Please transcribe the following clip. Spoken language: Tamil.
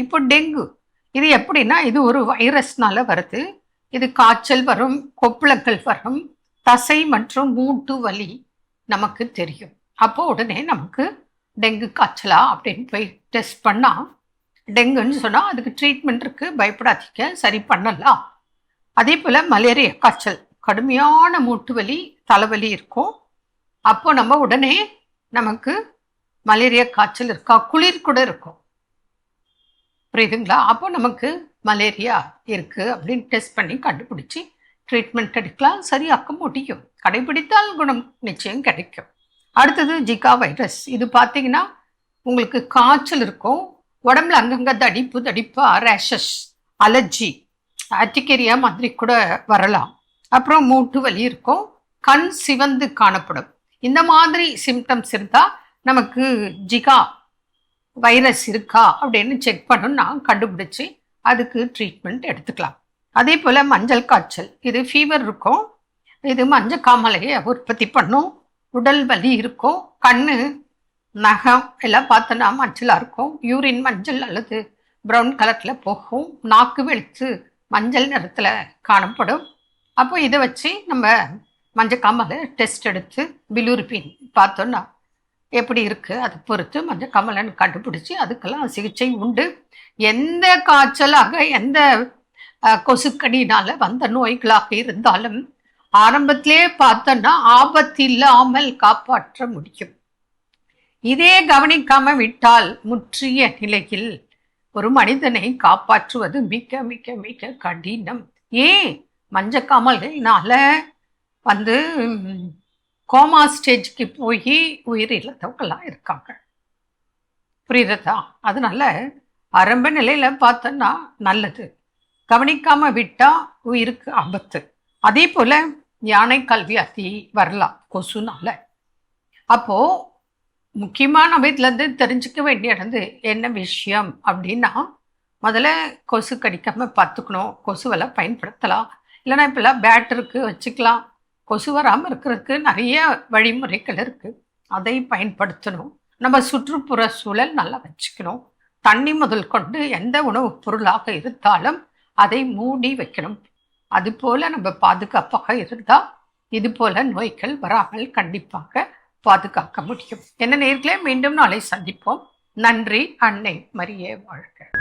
இப்போ டெங்கு. இது எப்படின்னா இது ஒரு வைரஸ்னால வருது. இது காய்ச்சல் வரும் கொப்பளங்கள் வரும் தசை மற்றும் மூட்டு வலி நமக்கு தெரியும். அப்போ உடனே நமக்கு டெங்கு காய்ச்சலா அப்படின்னு போய் டெஸ்ட் பண்ணா டெங்குன்னு சொன்னால் அதுக்கு ட்ரீட்மெண்ட் இருக்கு பயப்படாதீங்க சரி பண்ணலாம். அதே போல் மலேரியா காய்ச்சல். கடுமையான மூட்டு வலி தலைவலி இருக்கும். அப்போ நம்ம உடனே நமக்கு மலேரியா காய்ச்சல் இருக்கா? குளிர் கூட இருக்கும். புரியுதுங்களா? அப்போ நமக்கு மலேரியா இருக்கு அப்படின்னு டெஸ்ட் பண்ணி கண்டுபிடிச்சி ட்ரீட்மெண்ட் எடுக்கலாம். சரியாக்க முடியும். கடைபிடித்தால் குணம் நிச்சயம் கிடைக்கும். அடுத்தது ஜிகா வைரஸ். இது பார்த்தீங்கன்னா உங்களுக்கு காய்ச்சல் இருக்கும். உடம்புல அங்கங்கே தடிப்பு தடிப்பா ரேஷஸ் அலர்ஜி ஆர்டிகேரியா மாதிரி கூட வரலாம். அப்புறம் மூட்டு வலி இருக்கும். கண் சிவந்து காணப்படும். இந்த மாதிரி சிம்டம்ஸ் இருந்தால் நமக்கு ஜிகா வைரஸ் இருக்கா அப்படின்னு செக் பண்ணணும்னா கண்டுபிடிச்சி அதுக்கு ட்ரீட்மெண்ட் எடுத்துக்கலாம். அதே போல் மஞ்சள் காய்ச்சல் இது ஃபீவர் இருக்கும். இது மஞ்சள் காமலையை உற்பத்தி பண்ணும். உடல் வலி இருக்கும். கண்ணு நகம் எல்லாம் பார்த்தோன்னா மஞ்சளாக இருக்கும். யூரின் மஞ்சள் அல்லது ப்ரௌன் கலரில் போகும். நாக்கு வெளுத்து மஞ்சள் நிறத்தில் காணப்படும். அப்போ இதை வச்சு நம்ம மஞ்சள் காமலை டெஸ்ட் எடுத்து பிலூரிபின் பார்த்தோன்னா எப்படி இருக்குது அதை பொறுத்து மஞ்சள் கமலன் கண்டுபிடிச்சி அதுக்கெல்லாம் சிகிச்சை உண்டு. எந்த காய்ச்சலாக எந்த கொசுக்கடினால் வந்த நோய்களாக இருந்தாலும் ஆரம்பத்திலே பார்த்தோன்னா ஆபத்து இல்லாமல் காப்பாற்ற முடியும். இதே கவனிக்காம விட்டால் முற்றிய நிலையில் ஒரு மனிதனை காப்பாற்றுவது மிக மிக மிக கடினம். ஏன்? மஞ்சக்காமல்னால வந்து கோமா ஸ்டேஜ்க்கு போய் உயிர் இல்லாதவங்களாம் இருக்காங்க. புரியுதா? அதனால ஆரம்ப நிலையில் பார்த்தோன்னா நல்லது. கவனிக்காம விட்டா உயிருக்கு ஆபத்து. அதே போல யானை கல்வியாத்தி வரலாம் கொசுனால. அப்போ முக்கியமான நம்ம இதுல தெரிஞ்சுக்க வேண்டியது என்ன விஷயம் அப்படின்னா முதல்ல கொசு கடிக்காமல் பார்த்துக்கணும். கொசுவெல்லாம் பயன்படுத்தலாம். இல்லைன்னா இப்போல்லாம் பேட்டருக்கு வச்சுக்கலாம். கொசு வராமல் இருக்கிறதுக்கு நிறைய வழிமுறைகள் இருக்குது அதை பயன்படுத்தணும். நம்ம சுற்றுப்புற சூழல் நல்லா வச்சுக்கணும். தண்ணி முதல் கொண்டு எந்த உணவுப் பொருளாக இருந்தாலும் அதை மூடி வைக்கணும். அதுபோல் நம்ம பாதுகாப்பாக இருந்தால் இது போல நோய்கள் வராமல் கண்டிப்பாக பாதுகாக்க முடியும். என்ன நேர்களே மீண்டும் நாளை சந்திப்போம். நன்றி அன்னை மரிய வாழ்க.